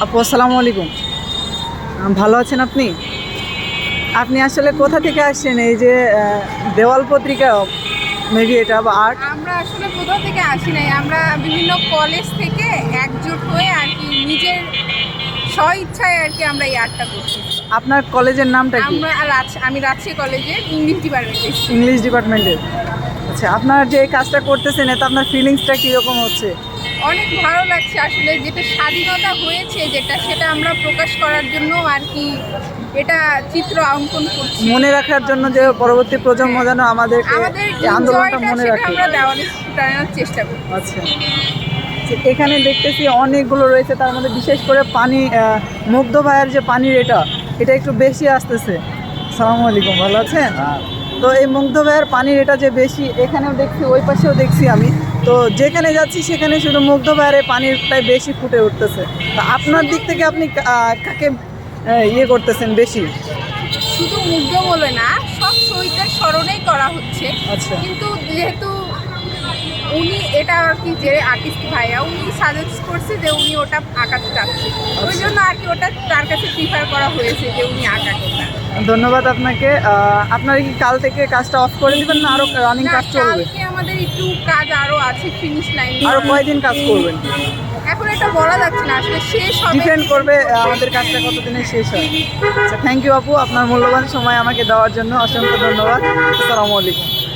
আপু আসসালামু আলাইকুম। ভালো আছেন আপনি? আপনি আসলে কোথা থেকে আসছেন? এই যে দেওয়াল পত্রিকা মেবি এটা বা আর্ট আমরা আসলে কোথাও থেকে আসি নাই? আমরা বিভিন্ন কলেজ থেকে একজোট হয়ে আর কি নিজের স্ব ইচ্ছায় আর কি আমরা এই আর্টটা করছি। আপনার কলেজের নামটা কি? আমরা রাজ- আমি রাজশাহী কলেজের ইংলিশ ডিপার্টমেন্টে ইংলিশ ডিপার্টমেন্টের আচ্ছা আপনার যে এই কাজটা করতেছেন এতে আপনার ফিলিংসটা কীরকম হচ্ছে? অনেক ভালো লাগছে আসলে যেটা স্বাধীনতা হয়েছে যেটা সেটা আমরা প্রকাশ করার জন্য আর কি এটা চিত্র অঙ্কন করছি। মনে রাখার জন্য যে পরবর্তী প্রজন্ম যেন আমাদের আন্দোলনটা মনে রাখে। আমরা দেওয়ালে ফুটানোর চেষ্টা করি আচ্ছা। এখানে দেখতেছি অনেকগুলো রয়েছে তার মধ্যে বিশেষ করে পানি মুগ্ধ ভাইয়ের যে পানির এটা এটা একটু বেশি আসতেছে। সালামু আলাইকুম ভালো আছেন? তো এই মুগ্ধ ভাইয়ের পানির এটা যে বেশি এখানেও দেখছি ওই পাশেও দেখছি আমি। তো যেখানে যাচ্ছি সেখানে শুধু মুগ্ধ বাইরে এই পানিরটাই বেশি ফুটে উঠতেছে। তো আপনার দিক থেকে আপনি কাকে ইয়ে করতেছেন বেশি? শুধু মুগ্ধ বলে না সব শহীদের স্মরণেই করা হচ্ছে। আচ্ছা। কিন্তু যেহেতু উনি এটা আর কি যে আর্টিস্ট ভাইয়া উনি সাজেস্ট করছে যে উনি ওটা আঁকাতে চাচ্ছে। ওই জন্য আর কি ওটা তার কাছে প্রিফার করা হয়েছে যে উনি ওটা ধন্যবাদ আপনাকে। আপনারা কি কাল থেকে কাজটা অফ করে দিবেন না আরও রানিং কাজ চলবে? আমাদের একটু কাজ আরও আছে ফিনিশ লাইন আরও কয়েকদিন কাজ করবেন? এখন এটা বলা যাচ্ছে না আসলে শেষ হবে। ডিপেন্ড করবে আমাদের কাজটা কতদিনে শেষ হবে আচ্ছা থ্যাংক ইউ আপু আপনার মূল্যবান সময় আমাকে দেওয়ার জন্য অসংখ্য ধন্যবাদ। আসসালামু আলাইকুম।